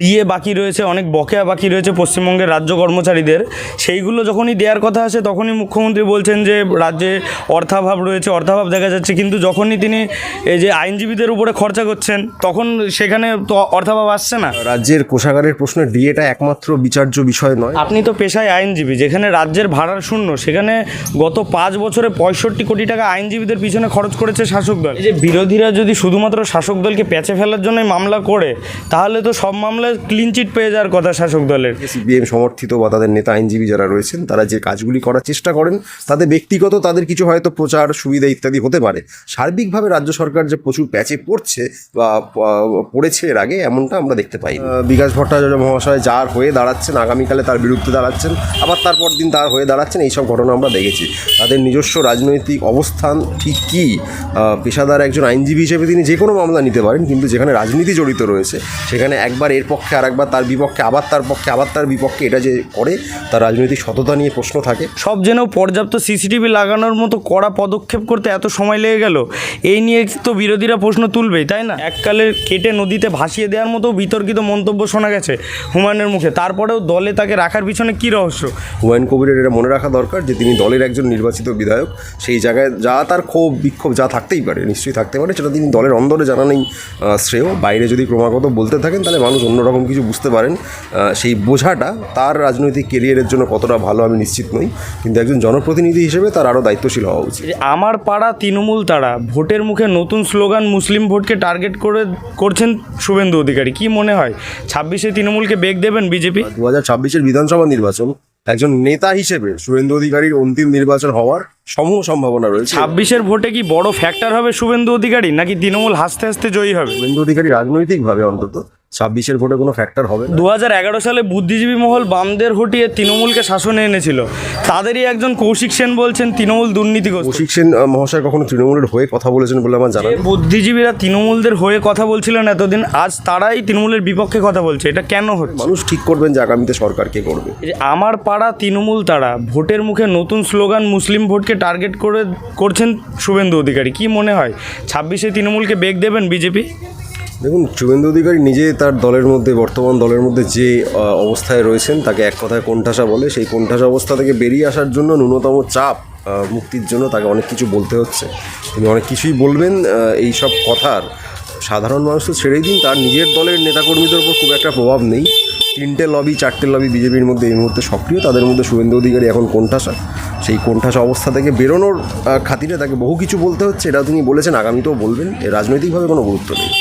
DA বাকি রয়েছে অনেক বকেয়া বাকি রয়েছে পশ্চিমবঙ্গের রাজ্য কর্মচারীদের। সেইগুলো যখনই দেওয়ার কথা আসে তখনই মুখ্যমন্ত্রী বলছেন যে রাজ্যে অর্থাভাব রয়েছে অর্থাভাব দেখা যাচ্ছে। কিন্তু যখনই তিনি এই যে আইনজীবীদের উপরে খরচা করছেন তখন সেখানে তো অর্থাভাব আসছে না। রাজ্যের কোষাগারের প্রশ্নে ডিএটা একমাত্র বিচার্য বিষয় নয়। আপনি তো পেশায় আইনজীবী যেখানে রাজ্যের ভাড়ার শূন্য সেখানে গত পাঁচ বছরে পঁয়ষট্টি কোটি টাকা আইনজীবীদের পিছনে খরচ করেছে শাসক দল। এই যে বিরোধীরা যদি শুধুমাত্র শাসক দলকে প্যাচে ফেলার জন্যই মামলা করে তাহলে তো সব মামলায় ক্লিন চিট পেয়ে যাওয়ার কথা শাসক দলের। সিপিএম সমর্থিত বা তাদের নেতা আইনজীবী যারা রয়েছেন তারা যে কাজগুলি করার চেষ্টা করেন তাদের ব্যক্তিগত তাদের কিছু হয়তো প্রচার সুবিধা ইত্যাদি হতে পারে। সার্বিকভাবে রাজ্য সরকার যে প্রচুর প্যাচে পড়ছে বা পড়েছে এর আগে এমনটা আমরা দেখতে পাই। বিকাশ ভট্টাচার্য মহাশয় যার হয়ে দাঁড়াচ্ছেন আগামীকালে তার বিরুদ্ধে দাঁড়াচ্ছেন আবার তারপর দিন তার হয়ে দাঁড়াচ্ছেন এইসব ঘটনা আমরা দেখেছি। তাদের নিজস্ব রাজনৈতিক অবস্থান ঠিক কী? পেশাদার একজন আইনজীবী হিসেবে তিনি যে কোনো মামলা নিতে পারেন কিন্তু যেখানে রাজনীতি জড়িত রয়েছে সেখানে একবার এর পক্ষে আর একবার তার বিপক্ষে আবার তার পক্ষে আবার তার বিপক্ষে এটা যে করে তার রাজনৈতিক সততা নিয়ে প্রশ্ন থাকে। সব যেন পর্যাপ্ত সিসিটিভি লাগানোর মতো কড়া পদক্ষেপ করতে এত সময় লেগে গেল এই নিয়ে তো বিরোধীরা প্রশ্ন তুলবেই তাই না? এককালে কেটে নদীতে ভাসিয়ে দেওয়ার মতো বিতর্কিত মন্তব্য শোনা গেছে হুমায়ুনের মুখে তারপরেও দলে তাকে রাখার পিছনে কী রহস্য? হুমায়ুন কবিরের এটা মনে রাখা দরকার যে তিনি দলের একজন নির্বাচিত বিধায়ক সেই জায়গায় যা তার ক্ষোভ বিক্ষোভ যা থাকতেই পারে নিশ্চয়ই থাকতে পারে সেটা তিনি দলের অন্দরে জানানোই আহ, শ্রেয়। বাইরে যদি ক্রমাগত বলতে থাকেন তাহলে মানুষ অন্যরকম কিছু বুঝতে পারেন সেই বোঝাটা তার রাজনৈতিক কেরিয়ারের জন্য কতটা ভালো আমি নিশ্চিত নই। কিন্তু একজন জনপ্রতিনিধি হিসেবে তার আরও দায়িত্বশীল হওয়া উচিত। আমার পাড়া তৃণমূল তারা ভোটের মুখে নতুন স্লোগান মুসলিম ভোটকে টার্গেট করে করছেন শুভেন্দু অধিকারী কি মনে হয়? ছাব্বিশে তৃণমূলকে বেগ দেবেন বিজেপি? দু হাজার ছাব্বিশের বিধানসভা নির্বাচন একজন নেতা হিসেবে শুভেন্দু অধিকারীর অন্তিম নির্বাচন হওয়ার সমূহ সম্ভাবনা রয়েছে। ছাব্বিশের ভোটে কি বড় ফ্যাক্টর হবে শুভেন্দু অধিকারী নাকি তৃণমূল হাসতে হাসতে জয়ী হবে? শুভেন্দু অধিকারী রাজনৈতিকভাবে অন্তত ছাব্বিশের ভোটে কোনো ফ্যাক্টর হবে দু সালে বুদ্ধিজীবী মহল বামদের হটিয়ে তৃণমূলকে শাসনে এনেছিল। তাদেরই একজন কৌশিক সেন বলছেন তৃণমূল দুর্নীতিগ্রস্ত। কৌশিক সেন মহাশয় কখনো তৃণমূলের হয়ে কথা বলেছেন বলে আমার জানা বুদ্ধিজীবীরা তৃণমূলদের হয়ে কথা বলছিলেন এতদিন আজ তারাই তৃণমূলের বিপক্ষে কথা বলছে। এটা কেন হচ্ছে? মানুষ ঠিক করবেন যে আগামীতে সরকার কে করবে। আমার পাড়া তৃণমূল তারা ভোটের মুখে নতুন স্লোগান মুসলিম ভোটকে টার্গেট করে করছেন শুভেন্দু অধিকারী কি মনে হয়? ছাব্বিশে তৃণমূলকে বেগ দেবেন বিজেপি? দেখুন, শুভেন্দু অধিকারী নিজে তার দলের মধ্যে, বর্তমান দলের মধ্যে যে অবস্থায় রয়েছেন, তাকে এক কথায় কোণঠাসা বলে, সেই কোণঠাসা অবস্থা থেকে বেরিয়ে আসার জন্য ন্যূনতম চাপ মুক্তির জন্য তাকে অনেক কিছু বলতে হচ্ছে। তিনি অনেক কিছুই বলবেন এই সব কথার। সাধারণ মানুষ তো ছেড়েই দিন, তার নিজের দলের নেতাকর্মীদের উপর খুব একটা প্রভাব নেই। তিনটে লবি, চারটে লবি বিজেপির মধ্যে এই মুহূর্তে সক্রিয়, তাদের মধ্যে শুভেন্দু অধিকারী এখন কোণঠাসা। সেই কোণঠাসা অবস্থা থেকে বেরোনোর খাতিরে তাকে বহু কিছু বলতে হচ্ছে এটা তিনি বলেছেন, আগামীতেও বলবেন রাজনৈতিকভাবে কোনো গুরুত্ব নেই।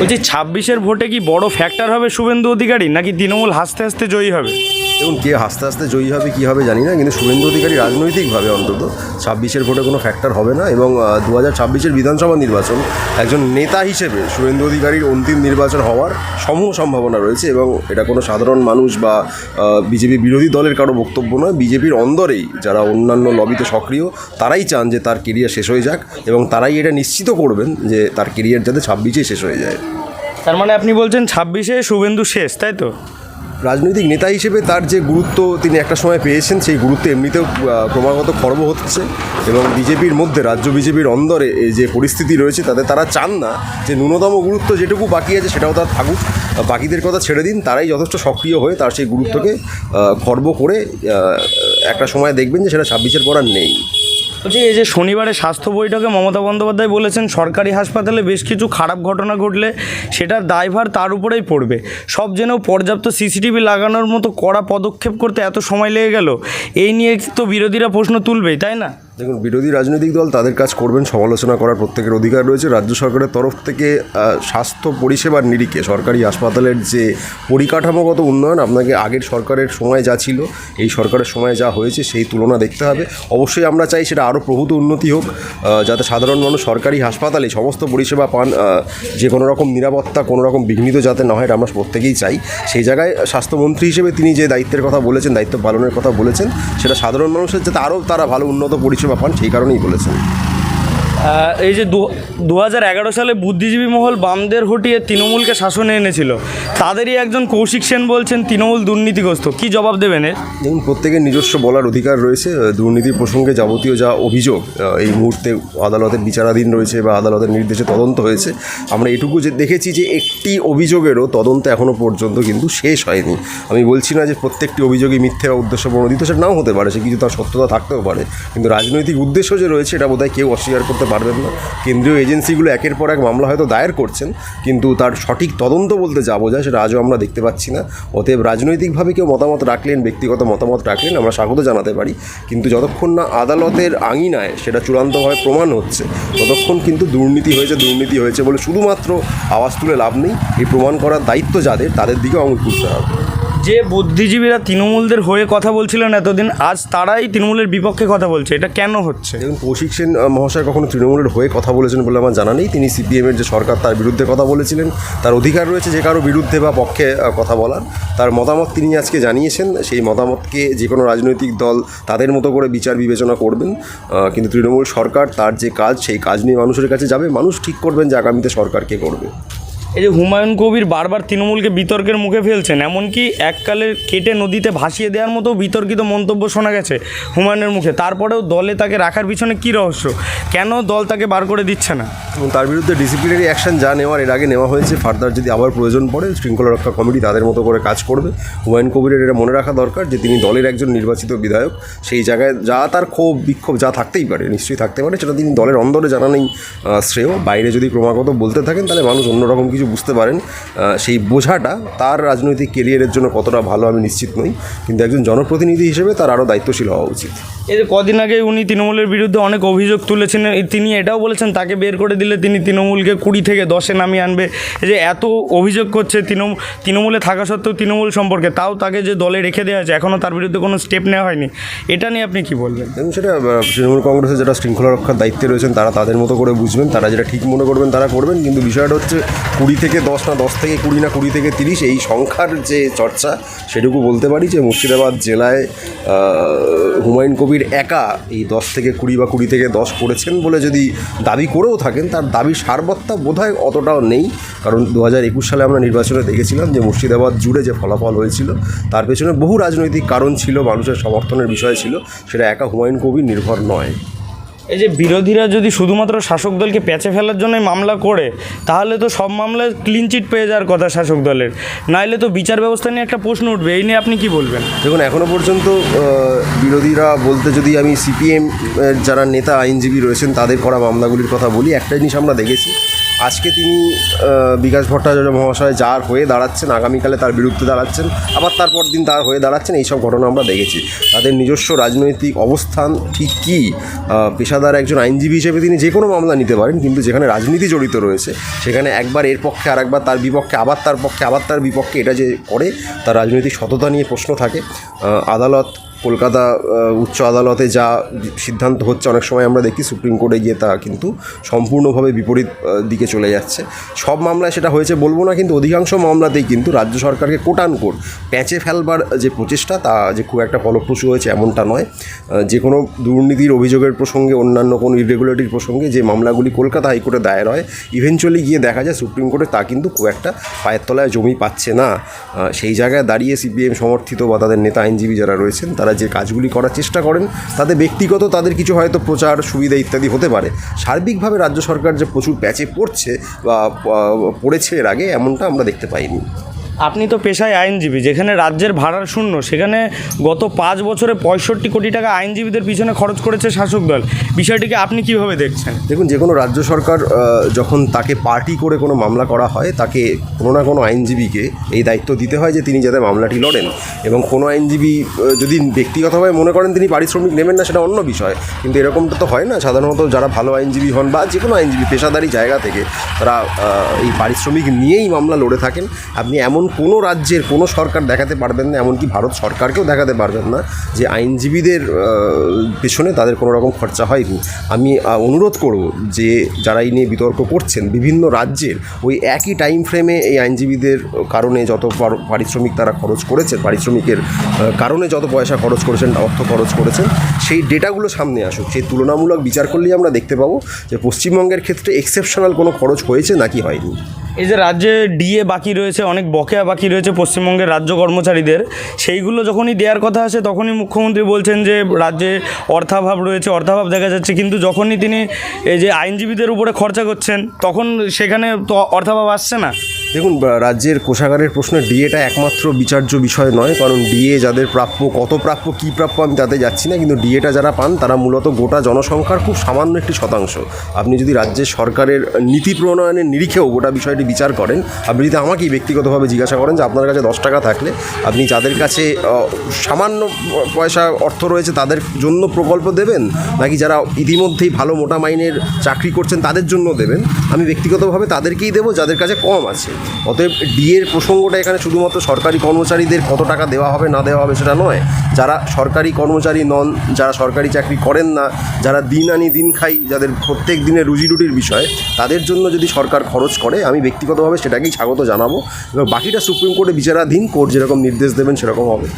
বলছি, ছাব্বিশের ভোটে কি বড় ফ্যাক্টর হবে শুভেন্দু অধিকারী, নাকি তৃণমূল হাসতে হাসতে জয়ী হবে? এবং কে আস্তে আস্তে জয়ী হবে, কী হবে জানি না, কিন্তু শুভেন্দু অধিকারী রাজনৈতিকভাবে অন্তত ছাব্বিশের ভোটে কোনো ফ্যাক্টর হবে না এবং দু হাজার ছাব্বিশের বিধানসভা নির্বাচন একজন নেতা হিসেবে শুভেন্দু অধিকারীর অন্তিম নির্বাচন হওয়ার সমূহ সম্ভাবনা রয়েছে এবং এটা কোনো সাধারণ মানুষ বা বিজেপি বিরোধী দলের কারও বক্তব্য নয়। বিজেপির অন্দরেই যারা অন্যান্য লবিতে সক্রিয়, তারাই চান যে তার কেরিয়ার শেষ হয়ে যাক এবং তারাই এটা নিশ্চিত করবেন যে তার কেরিয়ার যাতে ছাব্বিশেই শেষ হয়ে যায়। তার মানে আপনি বলছেন ছাব্বিশে শুভেন্দু শেষ, তাই তো? রাজনৈতিক নেতা হিসেবে তার যে গুরুত্ব তিনি একটা সময় পেয়েছেন, সেই গুরুত্ব এমনিতেও ক্রমাগত খর্ব হচ্ছে এবং বিজেপির মধ্যে, রাজ্য বিজেপির অন্দরে যে পরিস্থিতি রয়েছে, তাতে তারা চান না যে ন্যূনতম গুরুত্ব যেটুকু বাকি আছে সেটাও তার থাকুক। বাকিদের কথা ছেড়ে দিন, তারাই যথেষ্ট সক্রিয় হয়ে তার সেই গুরুত্বকে খর্ব করে একটা সময় দেখবেন যে সেটা ছাব্বিশের পর আর নেই। বলছি, এই যে শনিবারে স্বাস্থ্য বৈঠকে মমতা বন্দ্যোপাধ্যায় বলেছেন, সরকারি হাসপাতালে বেশ কিছু খারাপ ঘটনা ঘটলে সেটার দায়ভার তার উপরেই পড়বে। সব যেন পর্যাপ্ত সিসিটিভি লাগানোর মতো কড়া পদক্ষেপ করতে এত সময় লেগে গেল? এই নিয়ে তো বিরোধীরা প্রশ্ন তুলবেই, তাই না? দেখুন, বিরোধী রাজনৈতিক দল তাদের কাজ করবেন সমালোচনা করার প্রত্যেকের অধিকার রয়েছে। রাজ্য সরকারের তরফ থেকে স্বাস্থ্য পরিষেবার নিরিখে সরকারি হাসপাতালের যে পরিকাঠামোগত উন্নয়ন, আপনাকে আগের সরকারের সময় যা ছিল, এই সরকারের সময় যা হয়েছে সেই তুলনা দেখতে হবে। অবশ্যই আমরা চাই সেটা আরও প্রভূত উন্নতি হোক যাতে সাধারণ মানুষ সরকারি হাসপাতালে সমস্ত পরিষেবা পান যে কোনো রকম নিরাপত্তা, কোনো রকম বিঘ্নিত যাতে না হয় এটা আমরা প্রত্যেকেই চাই। সেই জায়গায় স্বাস্থ্যমন্ত্রী হিসেবে তিনি যে দায়িত্বের কথা বলেছেন, দায়িত্ব পালনের কথা বলেছেন, সেটা সাধারণ মানুষের যাতে আরও তারা ভালো উন্নত পরিষেবা পান সেই কারণেই বলেছেন। এই যে দু হাজার এগারো সালে বুদ্ধিজীবী মহল বামদের হটিয়ে তৃণমূলকে শাসনে এনেছিল। তাদেরই একজন কৌশিক সেন বলছেন, তৃণমূল দুর্নীতিগ্রস্ত। কি জবাব দেবেন এর? দেখুন, প্রত্যেকের নিজস্ব বলার অধিকার রয়েছে। দুর্নীতির প্রসঙ্গে যাবতীয় যা অভিযোগ এই মুহূর্তে আদালতের বিচারাধীন রয়েছে বা আদালতের নির্দেশে তদন্ত হয়েছে। আমরা এটুকু যে দেখেছি যে একটি অভিযোগেরও তদন্ত এখনও পর্যন্ত কিন্তু শেষ হয়নি। আমি বলছি না যে প্রত্যেকটি অভিযোগই মিথ্যে বা উদ্দেশ্য প্রণোদিত, সেটা নাও হতে পারে। সে কিছু তার সত্যতা থাকতেও পারে। কিন্তু রাজনৈতিক উদ্দেশ্য যে রয়েছে, এটা বোধহয় কেউ অস্বীকার করতে পারবেন না। কেন্দ্রীয় এজেন্সিগুলো একের পর এক মামলা হয়তো দায়ের করছেন, কিন্তু তার সঠিক তদন্ত বলতে যা বোঝায় সেটা আজও আমরা দেখতে পাচ্ছি না। অতএব রাজনৈতিকভাবে কেউ মতামত রাখলেন, ব্যক্তিগত মতামত রাখলেন, আমরা স্বাগত জানাতে পারি। কিন্তু যতক্ষণ না আদালতের আঙিনায় সেটা চূড়ান্তভাবে প্রমাণ হচ্ছে, ততক্ষণ কিন্তু দুর্নীতি হয়েছে দুর্নীতি হয়েছে বলে শুধুমাত্র আওয়াজ তুলে লাভ নেই। এই প্রমাণ করার দায়িত্ব যাদের, তাদের দিকেও আঙুল তুলতে হবে। যে বুদ্ধিজীবীরা তৃণমূলদের হয়ে কথা বলছিলেন এতদিন, আজ তারাই তৃণমূলের বিপক্ষে কথা বলছে। এটা কেন হচ্ছে? দেখুন কৌশিক সেন মহাশয় কখনো তৃণমূলের হয়ে কথা বলেছেন বলে আমার জানা নেই। তিনি সিপিএমের যে সরকার, তার বিরুদ্ধে কথা বলেছিলেন। তার অধিকার রয়েছে যে কারও বিরুদ্ধে বা পক্ষে কথা বলার। তার মতামত তিনি আজকে জানিয়েছেন। সেই মতামতকে যে কোনো রাজনৈতিক দল তাদের মতো করে বিচার বিবেচনা করবেন। কিন্তু তৃণমূল সরকার তার যে কাজ, সেই কাজ নিয়ে মানুষের কাছে যাবে। মানুষ ঠিক করবেন যে আগামীতে সরকার কে করবে। এই যে হুমায়ুন কবির বারবার তৃণমূলকে বিতর্কের মুখে ফেলছেন, এমনকি এককালে কেটে নদীতে ভাসিয়ে দেওয়ার মতো বিতর্কিত মন্তব্য শোনা গেছে হুমায়ুনের মুখে। তারপরেও দলে তাকে রাখার পিছনে কী রহস্য? কেন দল তাকে বার করে দিচ্ছে না? এবং তার বিরুদ্ধে ডিসিপ্লিনারি অ্যাকশন যা নেওয়ার, এর আগে নেওয়া হয়েছে ফার্দার যদি আবার প্রয়োজন পড়ে, শৃঙ্খলা রক্ষা কমিটি তাদের মতো করে কাজ করবে। হুমায়ুন কবিরের এটা মনে রাখা দরকার যে, তিনি দলের একজন নির্বাচিত বিধায়ক, সেই জায়গায় যা তার ক্ষোভ, বিক্ষোভ যা থাকতেই পারে, নিশ্চয়ই থাকতে পারে, সেটা তিনি দলের অন্দরে জানানোই শ্রেয়। বাইরে যদি ক্রমাগত বলতে থাকেন, তাহলে মানুষ অন্যরকম কিছু বুঝতে পারেন সেই বোঝাটা তার রাজনৈতিক কেরিয়ারের জন্য কতটা ভালো আমি নিশ্চিত নই কিন্তু একজন জনপ্রতিনিধি হিসেবে তার আরও দায়িত্বশীল হওয়া উচিত। এই যে কদিন আগে উনি তৃণমূলের বিরুদ্ধে অনেক অভিযোগ তুলেছেন তিনি এটাও বলেছেন তাকে বের করে দিলে তিনি তৃণমূলকে কুড়ি থেকে দশে নামিয়ে আনবে। এই যে এত অভিযোগ করছে তৃণমূল তৃণমূলে থাকা সত্ত্বেও তৃণমূল সম্পর্কে তাও তাকে যে দলে রেখে দেওয়া হয়েছে এখনও তার বিরুদ্ধে কোনো স্টেপ নেওয়া হয়নি। এটা নিয়ে আপনি কি বলবেন? এবং সেটা তৃণমূল কংগ্রেসের যারা শৃঙ্খলা রক্ষার দায়িত্বে রয়েছেন তারা তাদের মতো করে বুঝবেন তারা যেটা ঠিক মনে করবেন তারা করবেন কিন্তু বিষয়টা হচ্ছে কুড়ি থেকে দশ না, দশ থেকে কুড়ি না, কুড়ি থেকে তিরিশ, এই সংখ্যার যে চর্চা, সেটুকু বলতে পারি যে মুর্শিদাবাদ জেলায় হুমায়ুন কবির একা এই দশ থেকে কুড়ি বা কুড়ি থেকে দশ করেছেন বলে যদি দাবি করেও থাকেন, তার দাবি সারবত্তা বোধহয় অতটাও নেই। কারণ দু হাজার একুশ সালে আমরা নির্বাচনে দেখেছিলাম যে মুর্শিদাবাদ জুড়ে যে ফলাফল হয়েছিল, তার পেছনে বহু রাজনৈতিক কারণ ছিল, মানুষের সমর্থনের বিষয় ছিল, সেটা একা হুমায়ুন কবির নির্ভর নয়। এই যে বিরোধীরা যদি শুধুমাত্র শাসক দলকে প্যাঁচে ফেলার জন্যই মামলা করে, তাহলে তো সব মামলায় ক্লিন চিট পেয়ে যাওয়ার কথা শাসক দলের। নাইলে তো বিচার ব্যবস্থা নিয়ে একটা প্রশ্ন উঠবে, এই নিয়ে আপনি কি বলবেন? দেখুন এখনও পর্যন্ত বিরোধীরা বলতে যদি আমি সিপিএম যারা নেতা, আইনজীবী রয়েছেন, তাদের করা মামলাগুলির কথা বলি একটা জিনিস আমরা দেখেছি আজকে তিনি বিকাশ ভট্টাচার্য মহাশয় যার হয়ে দাঁড়াচ্ছেন, আগামীকালে তার বিরুদ্ধে দাঁড়াচ্ছেন, আবার তারপর দিন তার হয়ে দাঁড়াচ্ছেন, এইসব ঘটনা আমরা দেখেছি। তাদের নিজস্ব রাজনৈতিক অবস্থান ঠিক কী? পেশাদার একজন আইনজীবী হিসেবে তিনি যে কোনো মামলা নিতে পারেন, কিন্তু যেখানে রাজনীতি জড়িত রয়েছে, সেখানে একবার এর পক্ষে আর একবার তার বিপক্ষে, আবার তার পক্ষে, আবার তার বিপক্ষে এটা যে করে, তার রাজনৈতিক সততা নিয়ে প্রশ্ন থাকে। আদালত কলকাতা উচ্চ আদালতে যা সিদ্ধান্ত হচ্ছে, অনেক সময় আমরা দেখি সুপ্রিম কোর্টে গিয়ে তা কিন্তু সম্পূর্ণভাবে বিপরীত দিকে চলে যাচ্ছে। সব মামলায় সেটা হয়েছে বলব না, কিন্তু অধিকাংশ মামলাতেই কিন্তু রাজ্য সরকারকে কোটান কোট প্যাঁচে ফেলবার যে প্রচেষ্টা, তা যে খুব একটা ফলপ্রসূ হয়েছে এমনটা নয়। যে কোনো দুর্নীতির অভিযোগের প্রসঙ্গে, অন্যান্য কোনো ইরেগুলারিটির প্রসঙ্গে যে মামলাগুলি কলকাতা হাইকোর্টে দায়ের হয় ইভেনচুয়ালি গিয়ে দেখা যায় সুপ্রিম কোর্টে তা কিন্তু খুব একটা পায়ের তলায় জমি পাচ্ছে না। সেই জায়গায় দাঁড়িয়ে সিপিএম সমর্থিত বা তাদের নেতা আইনজীবী যারা রয়েছেন, তারা যে কাজগুলি করার চেষ্টা করেন, তাতে ব্যক্তিগত তাদের কিছু হয়তো প্রচার সুবিধা ইত্যাদি হতে পারে। সার্বিকভাবে রাজ্য সরকার যে প্রচুর প্যাচে পড়ছে বা পড়েছে এর আগে, এমনটা আমরা দেখতে পাইনি। আপনি তো পেশায় আইনজীবী, যেখানে রাজ্যের ভাড়ার শূন্য, সেখানে গত পাঁচ বছরে পঁয়ষট্টি কোটি টাকা আইনজীবীদের পিছনে খরচ করেছে শাসক দল। বিষয়টিকে আপনি কীভাবে দেখছেন? দেখুন, যে কোনো রাজ্য সরকার যখন তাকে পার্টি করে কোনো মামলা করা হয়, তাকে কোনো না কোনো আইনজীবীকে এই দায়িত্ব দিতে হয় যে তিনি যাতে মামলাটি লড়েন। এবং কোনো আইনজীবী যদি ব্যক্তিগতভাবে মনে করেন তিনি পারিশ্রমিক নেবেন না, সেটা অন্য বিষয়। কিন্তু এরকমটা তো হয় না। সাধারণত যারা ভালো আইনজীবী হন বা যে কোনো আইনজীবী, পেশাদারি জায়গা থেকে তারা এই পারিশ্রমিক নিয়েই মামলা লড়ে থাকেন। আপনি এমন কোনো রাজ্যের কোনো সরকার দেখাতে পারবেন না, এমনকি ভারত সরকারকেও দেখাতে পারবেন না যে আইনজীবীদের পেছনে তাদের কোনো রকম খরচা হয়নি। আমি অনুরোধ করব যে যারা এই নিয়ে বিতর্ক করছেন, বিভিন্ন রাজ্যের ওই একই টাইম ফ্রেমে এই আইনজীবীদের কারণে যত পারিশ্রমিক তারা খরচ করেছেন, পারিশ্রমিকের কারণে যত পয়সা খরচ করেছেন, অর্থ খরচ করেছেন, সেই ডেটাগুলো সামনে আসুক। সেই তুলনামূলক বিচার করলেই আমরা দেখতে পাবো যে পশ্চিমবঙ্গের ক্ষেত্রে এক্সেপশনাল কোনো খরচ হয়েছে নাকি হয়নি। এই যে রাজ্যে ডিএ বাকি রয়েছে, অনেক বকেয়া বাকি রয়েছে পশ্চিমবঙ্গের রাজ্য কর্মচারীদের, সেইগুলো যখনই দেওয়ার কথা আসে তখনই মুখ্যমন্ত্রী বলছেন যে রাজ্যে অর্থাভাব রয়েছে, অর্থাভাব দেখা যাচ্ছে। কিন্তু যখনই তিনি এই যে আইনজীবীদের উপরে খরচা করছেন, তখন সেখানে তো অর্থাভাব আসছে না। দেখুন রাজ্যের কোষাগারের প্রশ্নে, ডিএটা একমাত্র বিচার্য বিষয় নয়, কারণ ডিএ যাদের প্রাপ্য, কত প্রাপ্য, কী প্রাপ্য আমি তাতে যাচ্ছি না, কিন্তু ডিএটা যারা পান, তারা মূলত গোটা জনসংখ্যার খুব সামান্য একটি শতাংশ। আপনি যদি রাজ্যের সরকারের নীতি প্রণয়নের নিরিখেও গোটা বিষয়টি বিচার করেন, আপনি যদি আমাকেই ব্যক্তিগতভাবে জিজ্ঞাসা করেন যে আপনার কাছে দশ টাকা থাকলে, আপনি যাদের কাছে সামান্য পয়সা অর্থ রয়েছে, তাদের জন্য প্রকল্প দেবেন? নাকি যারা ইতিমধ্যেই ভালো মোটা মাইনের চাকরি করছেন, তাদের জন্য দেবেন? আমি ব্যক্তিগতভাবে তাদেরকেই দেবো, যাদের কাছে কম আছে। অতএব ডিএর প্রসঙ্গটা এখানে শুধুমাত্র সরকারি কর্মচারীদের কত টাকা দেওয়া হবে, না দেওয়া হবে সেটা নয়। যারা সরকারি কর্মচারী নন, যারা সরকারি চাকরি করেন না, যারা দিন আনি দিন খাই, যাদের প্রত্যেক দিনের রুজি রুটির বিষয়, তাদের জন্য যদি সরকার খরচ করে, আমি ব্যক্তিগতভাবে সেটাকেই স্বাগত জানাব। এবং বাকিটা সুপ্রিম কোর্টে বিচারাধীন, কোর্ট যেরকম নির্দেশ দেবেন, সেরকম হবে।